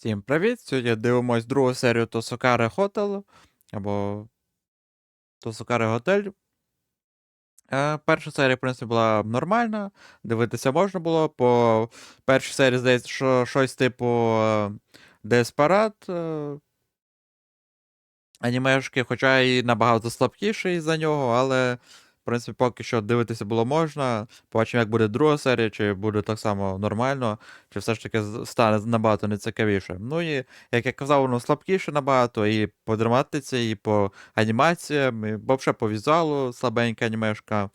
Всім привіт! Сьогодні дивимось другу серію Тосокари Хотел або Тосокари Готель. Е, перша серія, в принципі, була нормальна. Дивитися можна було. По першій серії, здається, що щось типу е, Деспарат е, анімешки, хоча і набагато слабкіший за нього, але. Принципі, поки що дивитися було можна. Побачимо, як буде друга серія, чи буде так само нормально, чи все ж таки стане набагато нецікавіше. Ну і, як я казав, воно слабкіше набагато, і по драматиці, і по анімаціям, і взагалі по візуалу слабенька анімешка.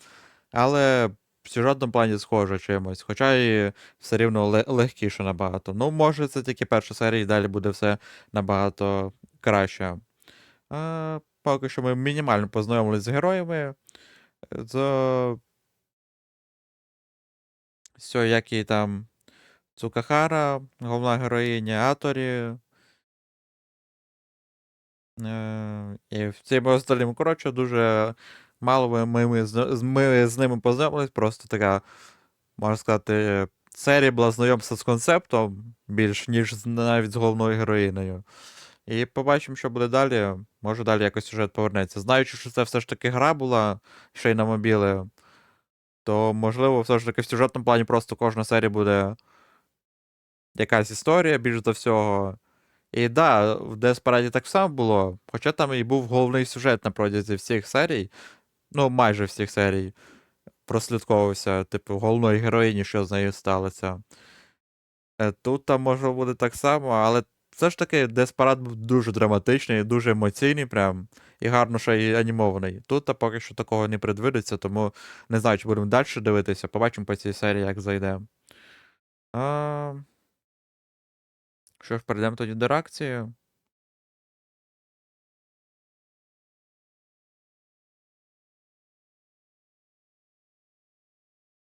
Але в сюжетному плані схоже чимось, хоча і все рівно ле- легкіше набагато. Ну, може, це тільки перша серія, і далі буде все набагато краще. А, поки що ми мінімально познайомилися з героями. З все, як і там Цукахара, головна героїня Аторі. Е, і всіми остальними, коротше, дуже мало ми, ми, ми з ними познайомились, просто така, можна сказати, серія була знайомства з концептом більш, ніж навіть з головною героїнею. І побачимо, що буде далі. Може далі якось сюжет повернеться. Знаючи, що це все ж таки гра була, ще й на мобіли, то можливо, все ж таки в сюжетному плані просто кожна серія буде якась історія більш за всього. І да, в Деспараді так само було, хоча там і був головний сюжет на протязі всіх серій, ну майже всіх серій, прослідковувався, типу, головної героїні, що з нею сталося. Е, Тут там може буде так само, але все ж таки Деспарад був дуже драматичний, дуже емоційний, прям, і гарно ще й анімований. Тут та поки що такого не предвидиться, тому не знаю, чи будемо далі дивитися. Побачимо по цій серії, як зайде. А... Що ж, перейдемо тоді до реакції.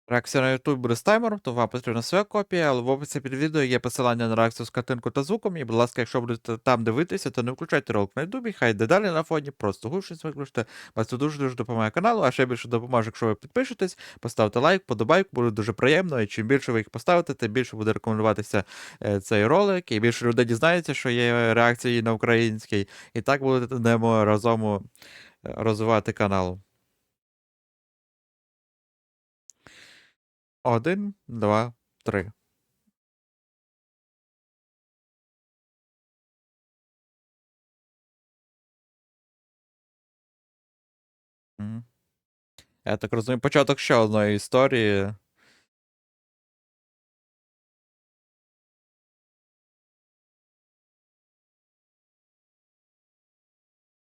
Реакція на YouTube буде з таймером, то вам потрібна своя копія, але в описі під відео є посилання на реакцію з картинкою та звуком. І, будь ласка, якщо будете там дивитися, то не включайте ролик на YouTube, хай йде далі на фоні, просто гучність виключте. Вас це дуже-дуже допомагає каналу, а ще більше допоможе, якщо ви підпишетесь, поставте лайк, подобайк, буде дуже приємно. І чим більше ви їх поставите, тим більше буде рекомендуватися е, цей ролик, і більше людей дізнається, що є реакції на український. І так будемо разом е, розвивати канал. Один, два, три. Я так розумію, початок ще одної історії.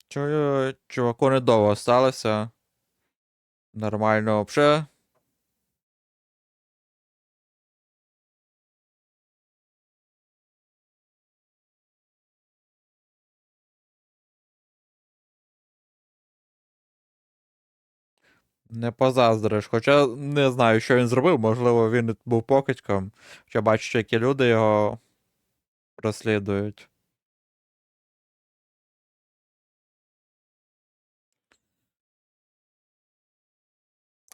Чую, чуваку недовго осталося. Нормально вообще. Не позаздриш. Хоча не знаю, що він зробив. Можливо, він був покидьком. Хоча бачу, які люди його розслідують.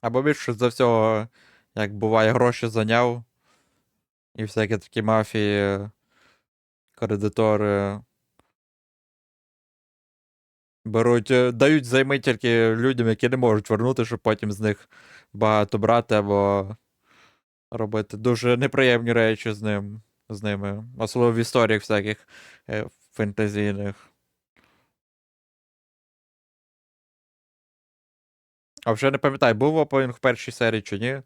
Або більше за всього, як буває, гроші зайняв. І всякі такі мафії, кредитори. Беруть, е, дають займи тільки людям, які не можуть вернути, щоб потім з них багато брати або робити дуже неприємні речі з ним, з ними. Особливо в історіях всяких е, фентезійних. А вже не пам'ятаю, був опенінг в першій серії чи ні.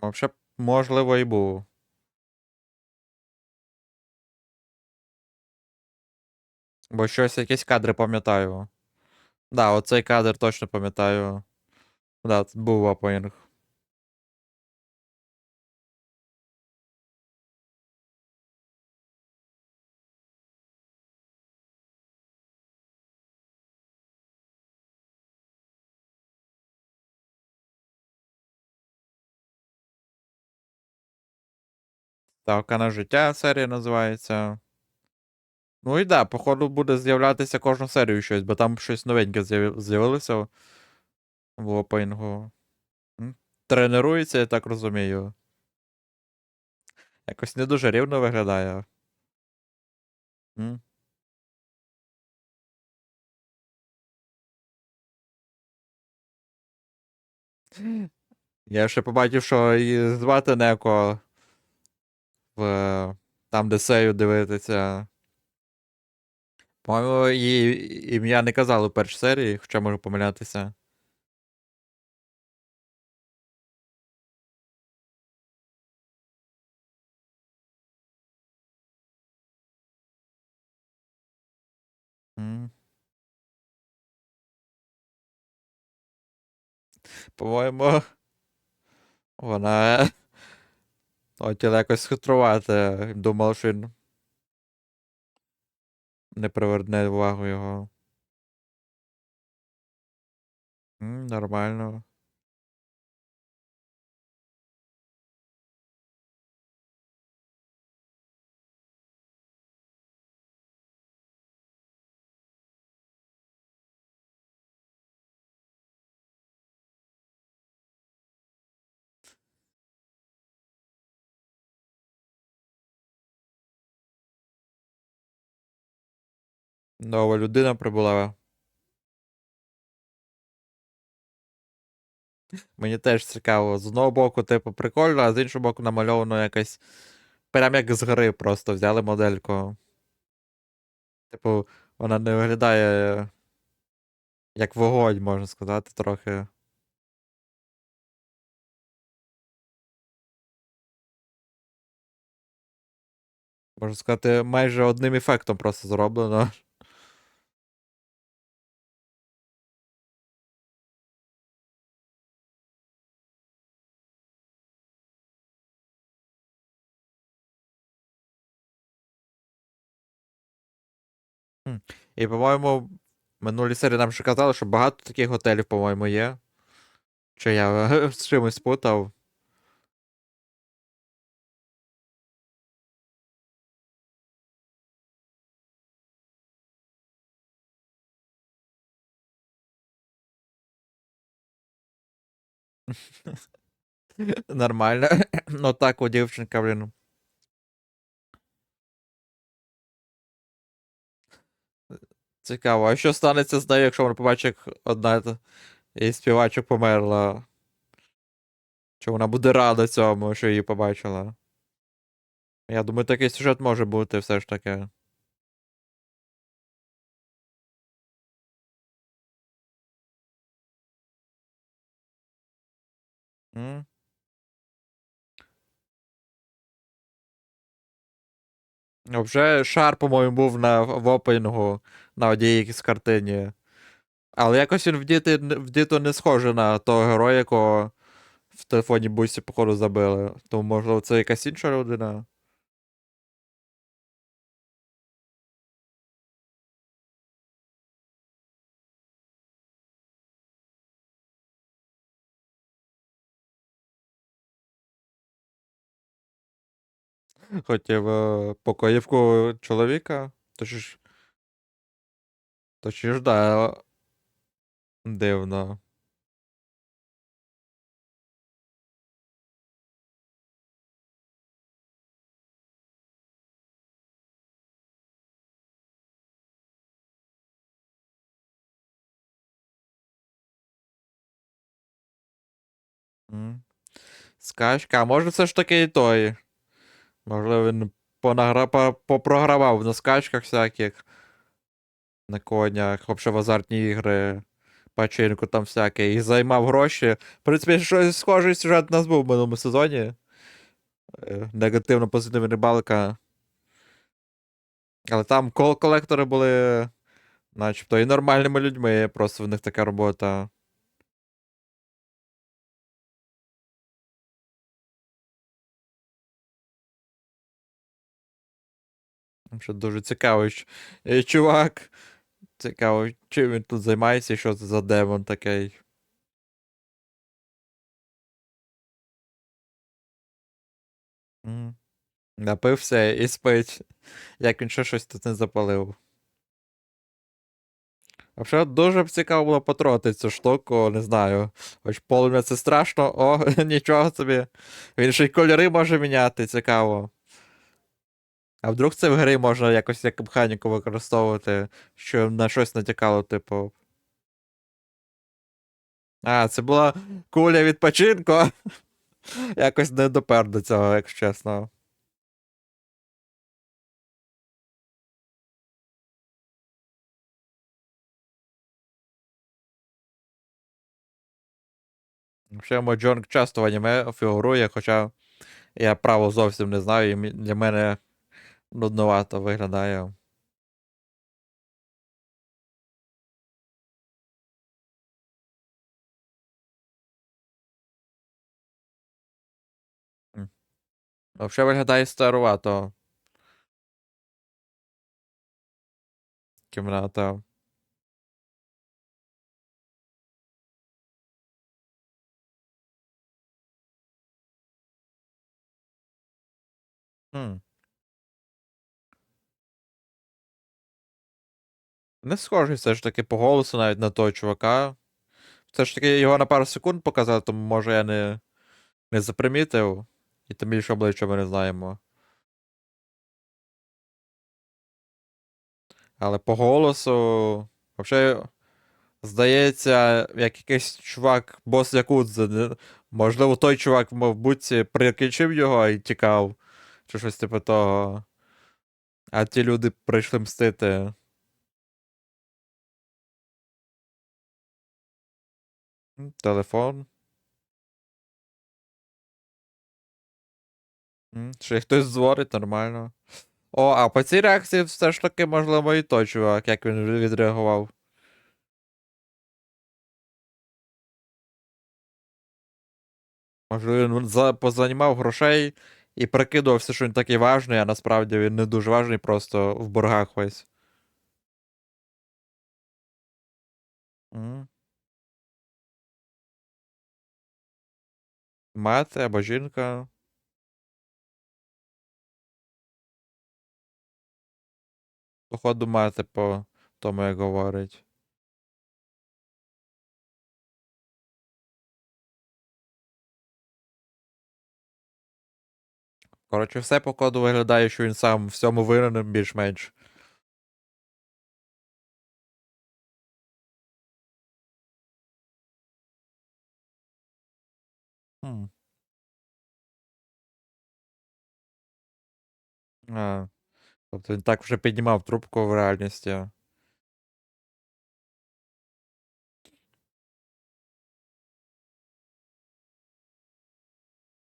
Вообще, можливо, і був. Бо щось якісь кадри пам'ятаю. Да, оцей кадр точно пам'ятаю. Да, був опенінг. Ставка на життя серія називається. Ну і да, походу буде з'являтися кожну серію щось, бо там щось новеньке з'явилося в опенінгу. М, Тренується, я так розумію. Якось не дуже рівно виглядає. М. Я ще побачив, що її звати Неко в там, де Сею дивитися. По-моєму, її ім'я не казали в першій серії, хоча можу помилятися. По-моєму, вона хотіла якось хитрувати. Думала, що він не приверне увагу його. Нормально. Нова людина прибула. Мені теж цікаво. З одного боку, типу, прикольно, а з іншого боку, намальовано якось. Прям як з гри просто взяли модельку. Типу, вона не виглядає як вогонь, можна сказати, трохи. Можна сказати, майже одним ефектом просто зроблено. І, по-моєму, в минулій серії нам ще казали, що багато таких готелів, по-моєму, є. Чи я з чимось спутав. Нормально. Ну так, у дівчинка, блін. Цікаво, а що станеться з нею, якщо вона побачить, як одна із співачок померла? Чи вона буде рада цьому, що її побачила? Я думаю, такий сюжет може бути все ж таки. М? Вже шар, по-моєму, був на, в опенінгу на одній з картині. Але якось він вдіти, вдіто не схожий на того героя, якого в телефоні бусі, походу, забили. Тому, можливо, це якась інша людина. Хотів е, покоївку чоловіка. То ж. То чи ж да. Дивно. Скачка, а може все ж таки і той. Можливо, він понагра... по- попрогравав на скачках всяких. На конях, взагалі в азартні ігри, пачинку там всяке, і займав гроші. В принципі, щось схожий сюжет у нас був в минулому сезоні. Е, Негативно позитивна рибалка. Але там кол колектори були, начебто, і нормальними людьми, просто в них така робота. Що дуже цікавий е, чувак. Цікаво, чим він тут займається що це за демон такий. Напився і спить. Як він ще щось тут не запалив. Взагалі дуже б цікаво було потрогати цю штуку, не знаю. Хоч полум'я це страшно, о, нічого собі. Він ще й кольори може міняти, цікаво. А вдруг це в грі можна якось як механіку використовувати, що на щось натякало, типу. А, це була куля відпочинку. Якось не допер до цього, якщо чесно. Ще Моджонг часто в аніме фігурує, хоча я право зовсім не знаю, і для мене нудновато виглядає. Взагалі виглядає старувато. Кімната. Хм. Не схожий все ж таки по голосу навіть на того чувака. Все ж таки його на пару секунд показали, тому може я не, не запримітив. І тим більше обличчя ми не знаємо. Але по голосу. Взагалі, здається, як якийсь чувак, бос Якудзи. Можливо, той чувак, мабуть, прикінчив його і тікав. Чи щось типу того. А ті люди прийшли мстити. Телефон. М, хтось дзвонить, нормально. О, а по цій реакції все ж таки, можливо, і той чувак, як він відреагував. Можливо, він за, позанімав грошей і прикидувався, що він такий важний, а насправді він не дуже важний, просто в боргах весь. Мати або жінка. Походу, мати по тому, як говорить. Коротше, все по коду виглядає, що він сам всьому винен більш-менш. А. Тобто він так вже піднімав трубку в реальності.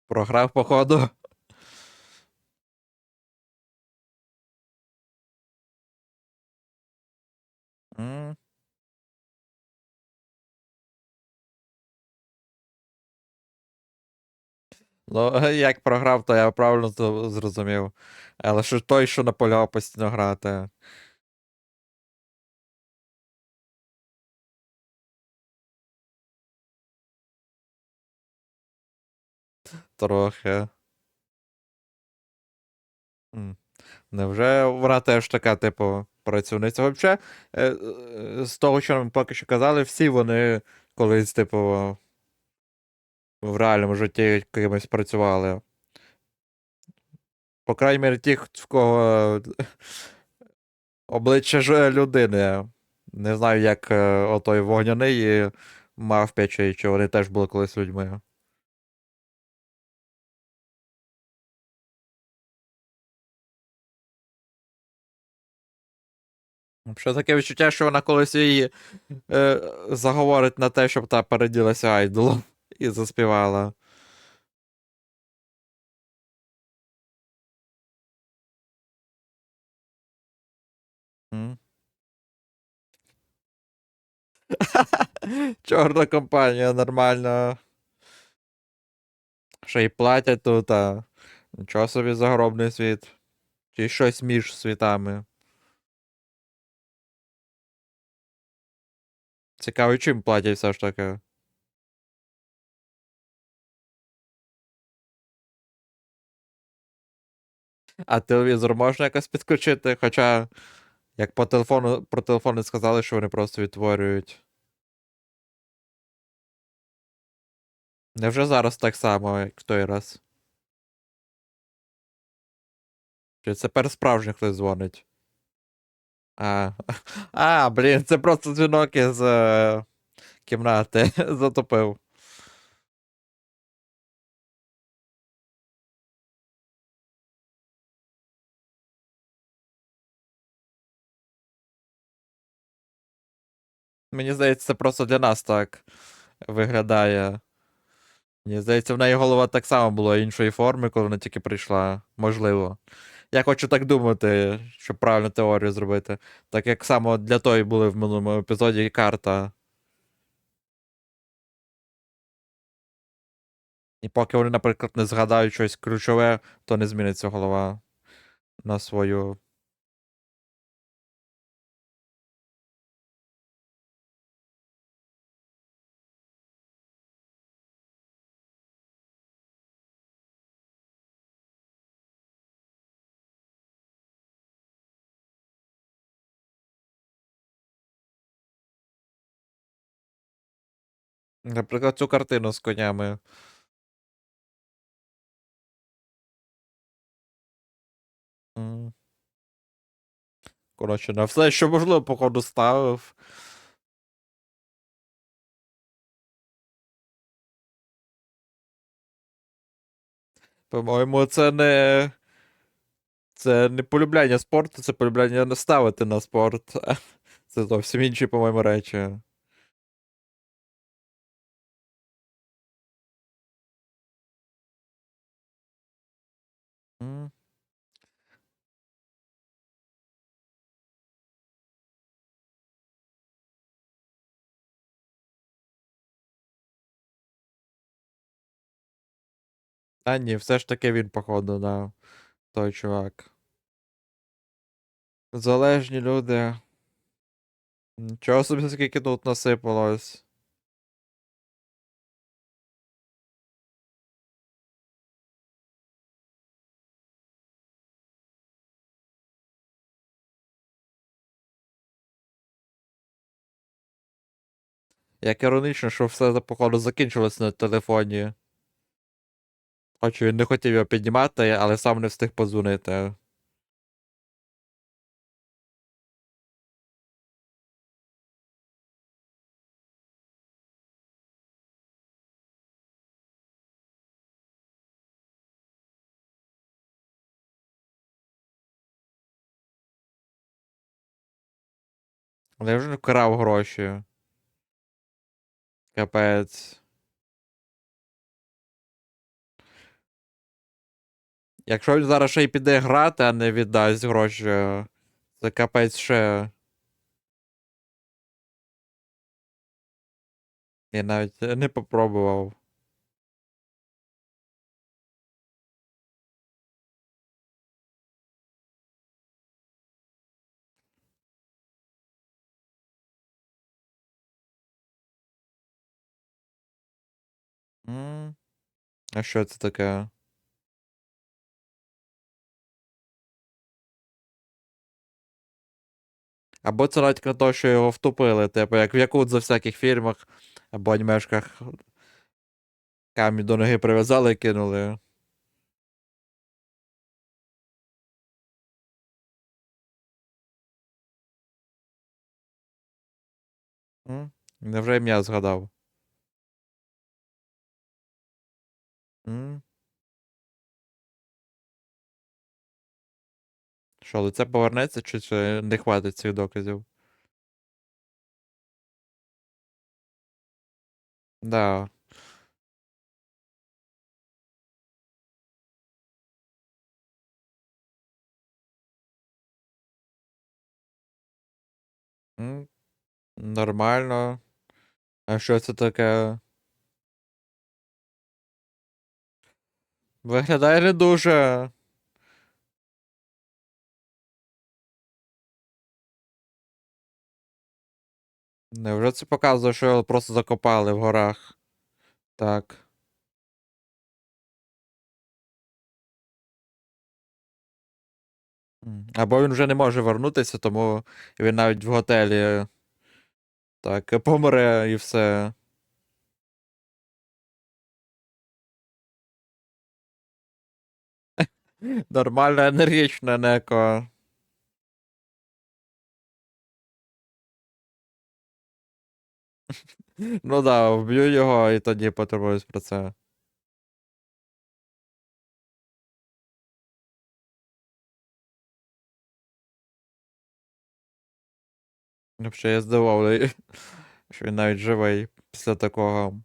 Програв, походу. Ну, як програв, то я правильно зрозумів. Але що той, що наполягав постійно грати. Трохи. Невже вона теж така, типу, працівниця? Взагалі, е, е, з того, що ми поки що казали, всі вони колись, типу, в реальному житті кимось працювали. По крайній мірі, ті, в кого обличчя ж людини. Не знаю, як е, отой вогняний і мавпячий, чи вони теж були колись людьми. Що таке відчуття, що вона колись її е, заговорить на те, щоб та переділася айдолом і заспівала. Чорна компанія, нормально. Ще й платять тут, а нічого собі загробний світ. Чи щось між світами. Цікаво, чим платять все ж таки. А телевізор можна якось підключити, хоча Як по телефону, про телефони сказали, що вони просто відтворюють. Невже зараз так само, як в той раз? Чи це тепер справжній хтось дзвонить? А, а, блін, це просто дзвінок із е, кімнати затопив. Мені здається, це просто для нас так виглядає. Мені здається, в неї голова так само була іншої форми, коли вона тільки прийшла. Можливо. Я хочу так думати, щоб правильну теорію зробити. Так як само для тої були в минулому епізоді карта. І поки вони, наприклад, не згадають щось ключове, то не зміниться голова на свою. Наприклад, цю картину з конями. Коротше, на все, що можливо, походу, ставив. По-моєму, це не. Це не полюбляння спорту, це полюбляння не ставити на спорт. Це зовсім інші, по-моєму, речі. А ні, все ж таки він, походу, да. Той чувак. Залежні люди. Нічого собі, скільки тут насипалось. Як іронічно, що все, походу, закінчилось на телефоні. Хоч він не хотів його піднімати, але сам не встиг подзвонити. Але вже вкрав гроші. Капець. Якщо він зараз ще й піде грати, а не віддасть гроші, це капець ще. Я навіть не попробував. А що це таке? Або це навіть на те, що його втопили, типу, як в Якудза в всяких фільмах або анімешках. Камінь до ноги прив'язали і кинули. М? Невже ім'я згадав? Що, лице повернеться, чи це не хватить цих доказів? Да. Нормально. А що це таке? Виглядає не дуже. Невже це показує, що його просто закопали в горах? Так. Або він вже не може вернутися, тому він навіть в готелі так помре і все. Нормально, енергічно, неко. Ну да, вб'ю його і тоді потурбуюсь про це. Взагалі я здивований, що він навіть живий після такого.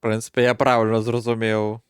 Принципі, я правильно зрозумів.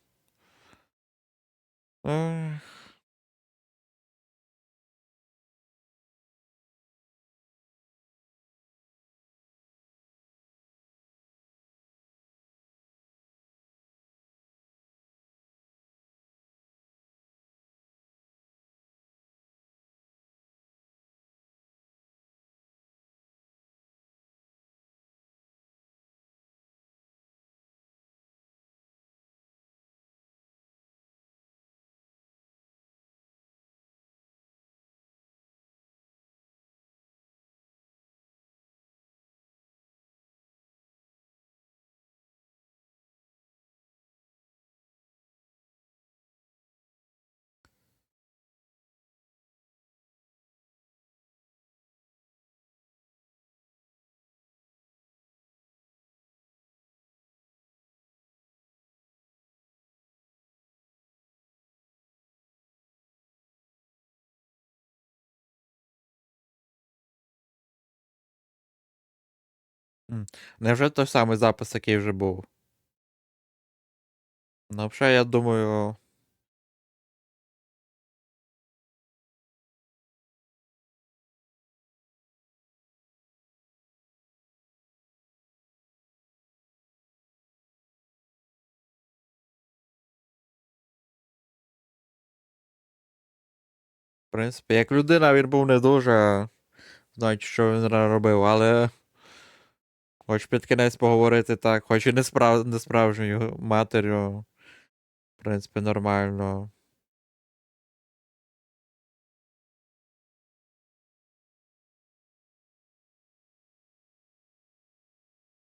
Невже той самий запис, який вже був? Ну, взагалі, я думаю. В принципі, як людина він був не дуже. Знаючи, що він робив, але. Хоч під кінець поговорити так, хоч і не, справ... не справжньою матір'ю. В принципі, нормально.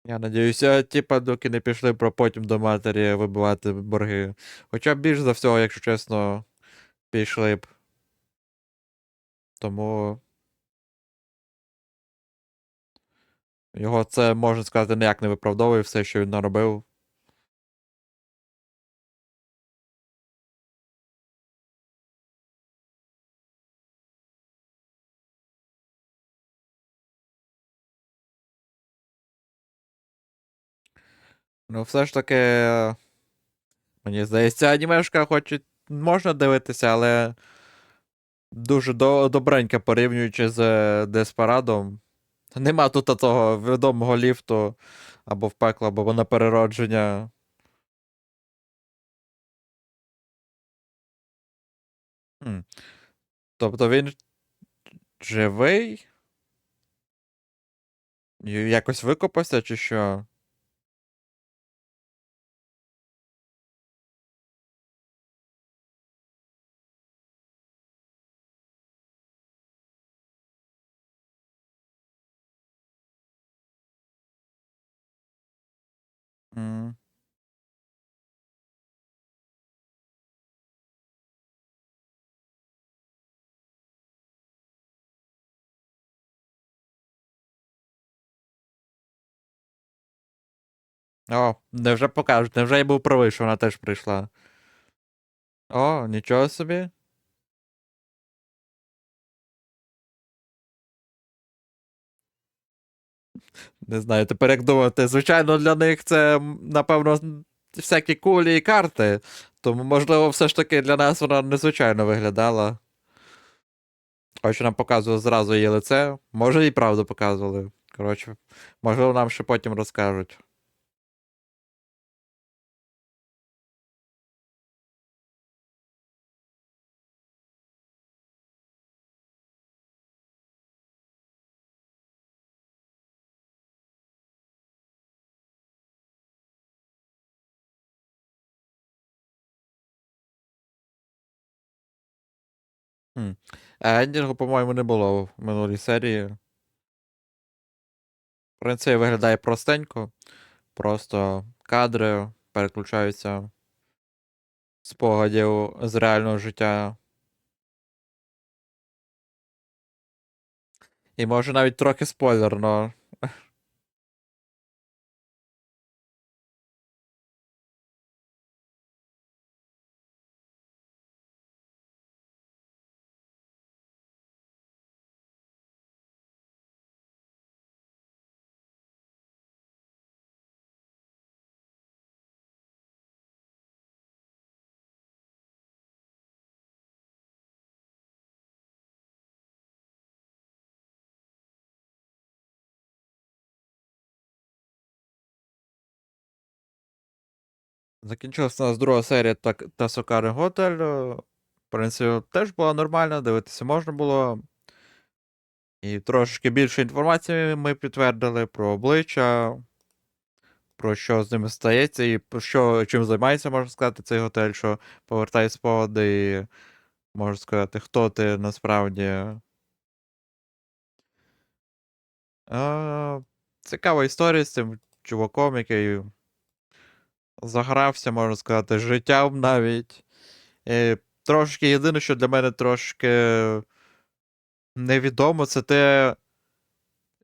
Я надіюся, типа, доки не пішли про потім до матері вибивати борги. Хоча більш за всього, якщо чесно, пішли б. Тому. Його це, можна сказати, ніяк не виправдовує все, що він наробив. Ну, все ж таки. Мені здається, анімешка хоч можна дивитися, але. Дуже до, добренько порівнюючи з е, Деспарадом. Нема тут того відомого ліфту або в пекло, або на переродження. Хм. Тобто він живий? Якось викопався, чи що? О, не вже покажуть, не вже я був правий, що вона теж прийшла. О, нічого собі. Не знаю, тепер як думати. Звичайно, для них це, напевно, всякі кулі і карти. Тому, можливо, все ж таки для нас вона незвичайно виглядала. Ось нам показує зразу її лице. Може, і правду показували. Коротше, можливо, нам ще потім розкажуть. Ендінгу, по-моєму, не було в минулій серії. В принципі, виглядає простенько. Просто кадри переключаються спогадів з реального життя. І може навіть трохи спойлерно. Закінчилася у нас друга серія так, Тасокари Готель. В принципі, теж була нормальна, дивитися можна було. І трошки більше інформації ми підтвердили про обличчя, про що з ними стається, і що, чим займається, можна сказати, цей готель, що повертає спогади, і можна сказати, хто ти насправді. А, цікава історія з цим чуваком, який загрався, можна сказати, життям навіть. І трошки єдине, що для мене трошки невідомо, це те,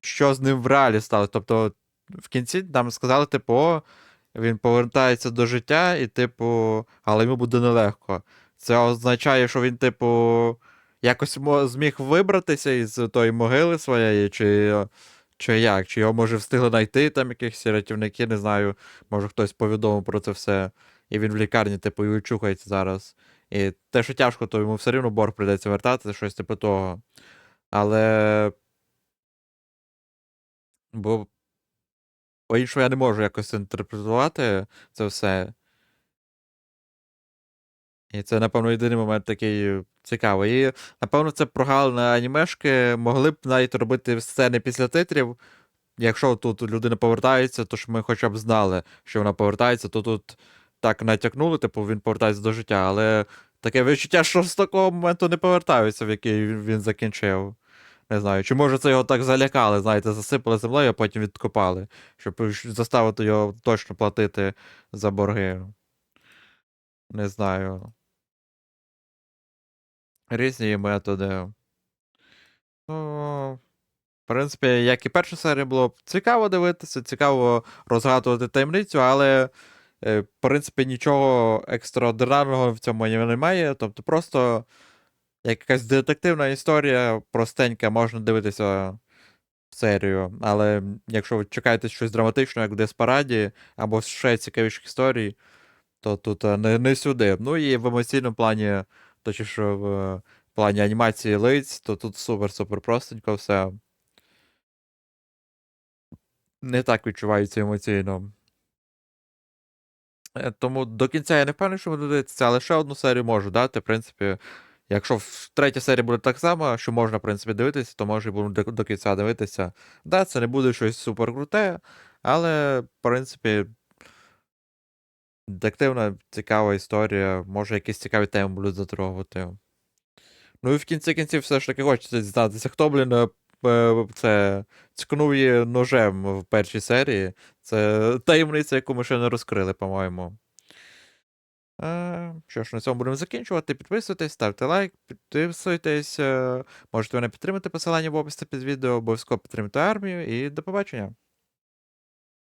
що з ним в реалі сталося. Тобто, в кінці нам сказали, типу, о, він повертається до життя, і, типу, але йому буде нелегко. Це означає, що він, типу, якось зміг вибратися із тої могили своєї, чи, чи як? Чи його може встигли знайти там якихось рятівники, не знаю, може хтось повідомив про це все. І він в лікарні, типу, і чухається зараз. І те, що тяжко, то йому все рівно борг прийдеться вертати, щось типу того. Але. Бо по-іншому я не можу якось інтерпретувати це все. І це, напевно, єдиний момент такий цікавий. І, напевно, це прогалина анімешки могли б навіть робити сцени після титрів. Якщо тут людина повертається, то ж ми хоча б знали, що вона повертається, то тут так натякнули, типу, він повертається до життя, але таке відчуття, що з такого моменту не повертаються, в який він закінчив. Не знаю, чи може це його так залякали, знаєте, засипали землею, а потім відкопали, щоб заставити його точно платити за борги. Не знаю. Різні методи. Ну, в принципі, як і перша серія було цікаво дивитися, цікаво розгадувати таємницю, але, е, в принципі, нічого екстраординарного в цьому немає. Тобто просто якась детективна історія простенька, можна дивитися серію. Але якщо ви чекаєте щось драматичне, як в Деспараді, або ще цікавіших історій, то тут е, не, не сюди. Ну і в емоційному плані, точніше, в плані анімації лиць, то тут супер-супер простенько все. Не так відчувається емоційно. Е, Тому до кінця я не впевнений, що буду дивитися, але ще одну серію можу дати. В принципі, якщо в третя серія буде так само, що можна, в принципі, дивитися, то може і буду до, до кінця дивитися. Да, це не буде щось супер круте, але, в принципі, детективна, цікава історія, може якісь цікаві теми будуть затрогувати. Ну і в кінці кінців все ж таки хочеться дізнатися, хто, блін, е, е, це цькнув її ножем в першій серії. Це таємниця, яку ми ще не розкрили, по-моєму. Е, Що ж, на цьому будемо закінчувати. Підписуйтесь, ставте лайк, підписуйтесь. Можете мене підтримати посилання в описі під відео, обов'язково підтримати армію і до побачення.